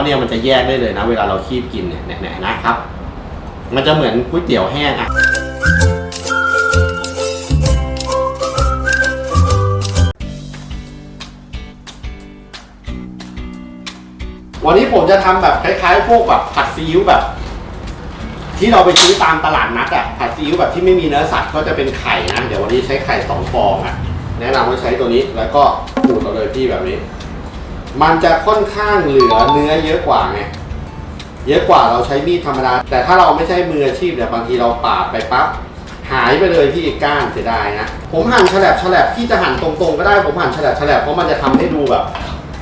ว่าเนี่ยมันจะแยกได้เลยนะ เวลาเราคีบกินเนี่ยเนี่ยนะครับ มันจะเหมือนก๋วยเตี๋ยวแห้งอะวันนี้ผมจะทำแบบคล้ายๆ พวกแบบผัดซีอิ๊วแบบ ที่เราไปซื้อตามตลาดนัดอะผัดซีอิ๊วแบบที่ไม่มีเนื้อสัตว์ก็จะเป็นไข่นะเดี๋ยววันนี้ใช้ไข่สองฟองอะแนะนำว่าใช้ตัวนี้แล้วก็ขูดเอาเลยพี่แบบนี้ มันจะค่อนข้างเหลือเนื้อเยอะกว่าไง เยอะกว่าเราใช้มีดธรรมดา แต่ถ้าเราไม่ใช่มืออาชีพเนี่ยบางทีเราปาดไปปั๊บหายไปเลยพี่ก้านเสียดายนะ ผมหั่นฉลับฉลับที่จะหั่นตรงๆ ก็ได้ผมหั่นฉลับฉลับเพราะมันจะทำให้ดูแบบ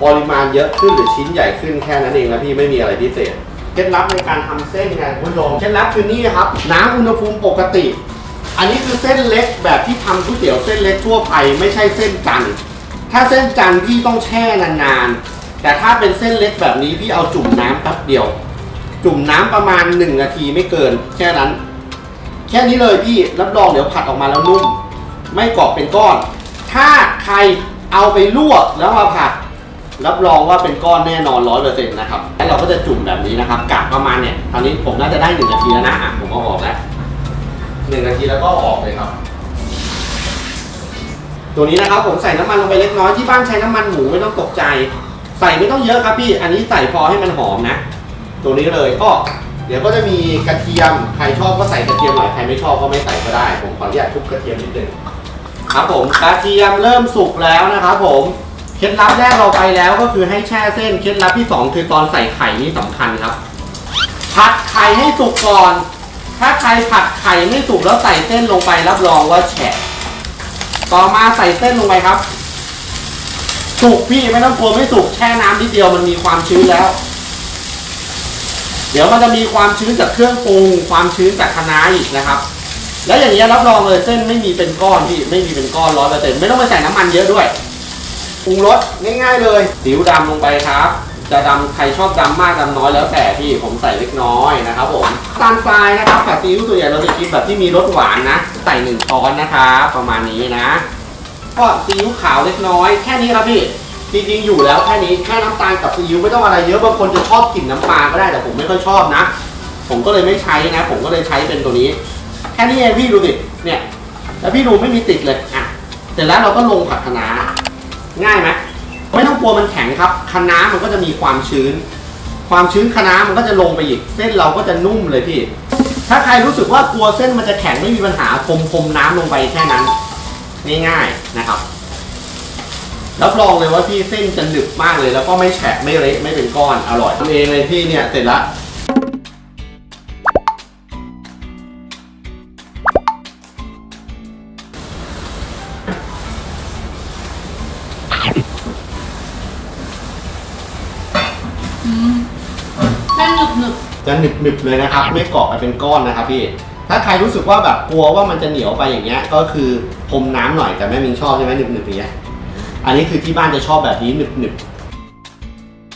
ปริมาณเยอะขึ้นหรือชิ้นใหญ่ขึ้นแค่นั้นเองนะพี่ไม่มีอะไรพิเศษเคล็ดลับในการทำเส้นไงคุณผู้ชมเคล็ดลับคือนี่ครับ น้ำอุณหภูมิปกติ อันนี้คือเส้นเล็กแบบที่ทำก๋วยเตี๋ยวเส้นเล็กทั่วไปไม่ใช่เส้นจันทร์ ถ้าเส้นจันทร์พี่ต้องแช่นานๆ แต่ถ้าเป็นเส้นเล็กแบบนี้พี่เอาจุ่มน้ำแป๊บเดียว จุ่มน้ำประมาณ1นาทีไม่เกิน แค่นั้น แค่นี้เลยพี่รับรองเดี๋ยวผัดออกมาแล้วนุ่ม ไม่กรอบเป็นก้อน ถ้าใครเอาไปลวกแล้วมาผัด รับรองว่าเป็นก้อนแน่นอนร้อยเปอร์เซ็นต์นะครับแล้วเราก็จะจุ่มแบบนี้นะครับกะประมาณเนี่ยตอนนี้ผมน่าจะได้หนึ่งนาทีแล้วนะอะผมเอาออกแล้วหนึ่งนาทีแล้วก็ออกเลยครับ ตัวนี้นะครับผมใส่น้ำมันลงไปเล็กน้อยที่บ้านใช้น้ำมันหมูไม่ต้องตกใจ ใส่ไม่ต้องเยอะครับพี่ อันนี้ใส่พอให้มันหอมนะ ตัวนี้เลยก็เดี๋ยวก็จะมีกระเทียมใครชอบก็ใส่กระเทียมหน่อยใครไม่ชอบก็ไม่ใส่ก็ได้ ผมขออนุญาตทุบกระเทียมนิดนึงครับผมกระเทียมเริ่มสุกแล้วนะครับผมเคล็ดลับแรกเราไปแล้วก็คือให้แช่เส้นเคล็ดลับที่สองคือตอนใส่ไข่นี่สำคัญครับ ผัดไข่ให้สุกก่อน ถ้าใครผัดไข่ไม่สุกแล้วใส่เส้นลงไปรับรองว่าแฉะ ต่อมาใส่เส้นลงไปครับ สุกพี่ไม่ต้องกลัวไม่สุกแช่น้ำนิดเดียวมันมีความชื้นแล้ว เดี๋ยวมันจะมีความชื้นจากเครื่องปรุงความชื้นจากคะน้าอีกนะครับ แล้วอย่างนี้รับรองเลยเส้นไม่มีเป็นก้อนพี่ไม่มีเป็นก้อนร้อยเปอร์เซ็นต์ไม่ต้องไปใส่น้ำมันเยอะด้วยปรุงรสง่ายๆเลยสิวดำลงไปครับ จะดำใครชอบดำมากดำน้อยแล้วแต่พี่ผมใส่เล็กน้อยนะครับผมตาลทรายนะครับผัดซีอิ๊วส่วนใหญ่เราจะกินแบบที่มีรสหวานนะ ใส่หนึ่งช้อนนะครับประมาณนี้นะ ก็ซีอิ๊วขาวเล็กน้อยแค่นี้ครับพี่จริงๆอยู่แล้วแค่นี้แค่น้ำตาลกับซีอิ๊วไม่ต้องอะไรเยอะบางคนจะชอบกลิ่นน้ำปลาก็ได้แต่ผมไม่ค่อยชอบนะ ผมก็เลยไม่ใช้นะ ผมก็เลยใช้เป็นตัวนี้ แค่นี้เองพี่ดูสิเนี่ยแล้วพี่ดูไม่มีติดเลยอะเสร็จแล้วเราก็ลงผัดคะน้าง่ายไหม ไม่ต้องกลัวมันแข็งครับคะน้ามันก็จะมีความชื้น ความชื้นคะน้ามันก็จะลงไปอีก เส้นเราก็จะนุ่มเลยพี่ ถ้าใครรู้สึกว่ากลัวเส้นมันจะแข็งไม่มีปัญหาพรมพรมน้ำลงไปแค่นั้นง่ายๆนะครับรับรองเลยว่าพี่เส้นจะหนึบมากเลย แล้วก็ไม่แฉะไม่เละไม่เป็นก้อนอร่อยทำเองเลยพี่เนี่ยเสร็จละ แป้งหนึบหนึบจะหนึบหนึบเลยนะครับ ไม่เกาะไปเป็นก้อนนะครับพี่ ถ้าใครรู้สึกว่าแบบกลัวว่ามันจะเหนียวไปอย่างเงี้ย ก็คือพรมน้ำหน่อยแต่แม่มิงชอบใช่ไหมหนึบหนึบอย่างเงี้ย อันนี้คือที่บ้านจะชอบแบบนี้หนึบหนึบ